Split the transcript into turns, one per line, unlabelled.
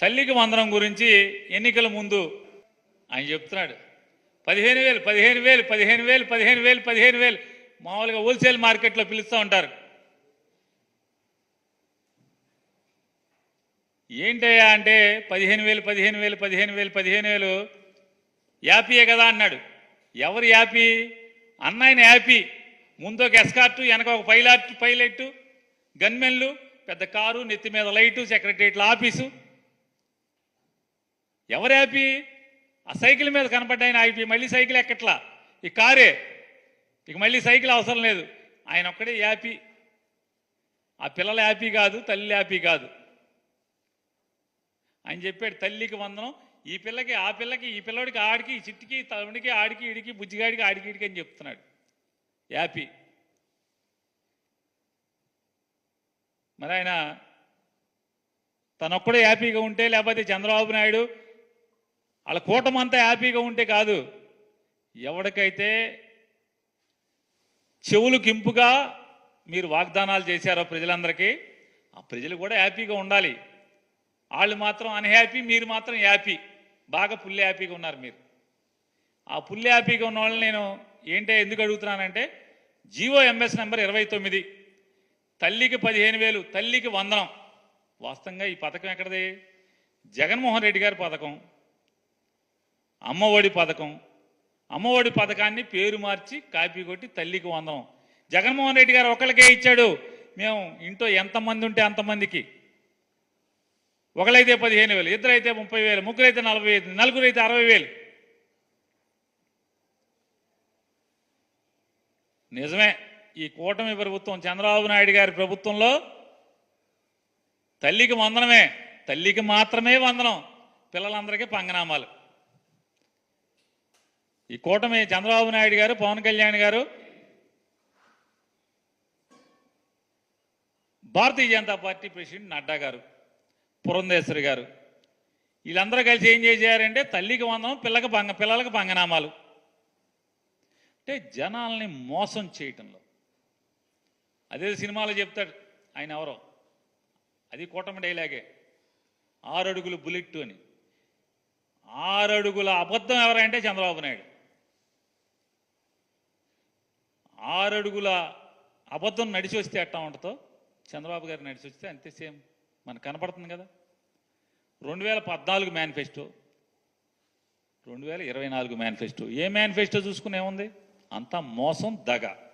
తల్లికి వందనం గురించి ఎన్నికల ముందు ఆయన చెప్తున్నాడు. పదిహేను వేలు పదిహేను వేలు పదిహేను వేలు పదిహేను వేలు పదిహేను వేలు. మామూలుగా హోల్సేల్ మార్కెట్లో పిలుస్తూ ఉంటారు. ఏంటయ్యా అంటే పదిహేను వేలు పదిహేను వేలు పదిహేను వేలు పదిహేను వేలు? యాపీయే కదా అన్నాడు. ఎవరు యాపీ? అన్నయన యాపీ. ముందు ఒక ఎస్కార్టు వెనక ఒక పైలాట్ పైలట్ గన్మెన్లు పెద్ద కారు నెత్తి మీద లైటు సెక్రటరియట్ల ఆఫీసు ఎవరు యాపీ ఆ సైకిల్ మీద కనపడ్డాయన ఆపి మళ్ళీ సైకిల్ ఎక్కట్లా? ఈ కారే. ఇక మళ్ళీ సైకిల్ అవసరం లేదు. ఆయన ఒక్కడే యాపీ. ఆ పిల్లల యాపీ కాదు తల్లి యాపీ కాదు. ఆయన చెప్పాడు తల్లికి వందనం ఈ పిల్లకి ఆ పిల్లకి ఈ పిల్లడికి ఆడికి ఈ చిట్టికి తమిడికి ఆడికి ఇడికి బుజ్జిగాడికి ఆడికి ఇడికి అని చెప్తున్నాడు. యాపీ. మరి ఆయన తనొక్కడే హ్యాపీగా ఉంటే లేకపోతే చంద్రబాబు నాయుడు వాళ్ళ కూటమంతా హ్యాపీగా ఉంటే కాదు. ఎవరికైతే చెవులు కింపుగా మీరు వాగ్దానాలు చేశారో ప్రజలందరికీ ఆ ప్రజలు కూడా హ్యాపీగా ఉండాలి. వాళ్ళు మాత్రం అన్హ్యాపీ మీరు మాత్రం హ్యాపీ. బాగా ఫుల్ హ్యాపీగా ఉన్నారు మీరు. ఆ ఫుల్ హ్యాపీగా ఉన్న వాళ్ళని నేను ఏంటో ఎందుకు అడుగుతున్నానంటే జియో ఎంఎస్ నెంబర్ ఇరవై తొమ్మిది. తల్లికి పదిహేను వేలు తల్లికి వందనం. వాస్తవంగా ఈ పథకం ఎక్కడది? జగన్మోహన్ రెడ్డి గారి పథకం. అమ్మఒడి పథకం. అమ్మఒడి పథకాన్ని పేరు మార్చి కాపీ కొట్టి తల్లికి వందనం జగన్మోహన్ రెడ్డి గారు ఒకరికే ఇచ్చాడు. మేము ఇంట్లో ఎంతమంది ఉంటే అంతమందికి ఒకళ్ళైతే పదిహేను వేలు ఇద్దరైతే ముప్పై వేలు ముగ్గురైతే నలభై ఐదు నలుగురైతే అరవై వేలు. నిజమే ఈ కూటమి ప్రభుత్వం చంద్రబాబు నాయుడు గారి ప్రభుత్వంలో తల్లికి వందనమే తల్లికి మాత్రమే వందనం పిల్లలందరికీ పంగనామాలు. ఈ కూటమి చంద్రబాబు నాయుడు గారు పవన్ కళ్యాణ్ గారు భారతీయ జనతా పార్టీ ప్రెసిడెంట్ నడ్డా గారు పురంధేశ్వరి గారు. వీళ్ళందరూ కలిసి ఏం చేశారంటే తల్లికి వందనం పిల్లకి పంగ పిల్లలకి పంగనామాలు అంటే జనాల్ని మోసం చేయటంలో. అదే సినిమాలో చెప్తాడు ఆయన ఎవరో. అది కూటమి డైలాగే. ఆరడుగులు బుల్లెట్ అని. ఆరడుగుల అబద్ధం ఎవరంటే చంద్రబాబు నాయుడు. ఆరడుగుల అబద్ధం నడిచి వస్తే ఎట్టా ఉంటుందో చంద్రబాబు గారు నడిచి వస్తే అంతే సేమ్. మనకు కనపడుతుంది కదా. రెండు వేల పద్నాలుగు మేనిఫెస్టో రెండు వేల ఇరవై నాలుగు మేనిఫెస్టో ఏ మేనిఫెస్టో చూసుకుని ఏముంది? అంతా మోసం దగ.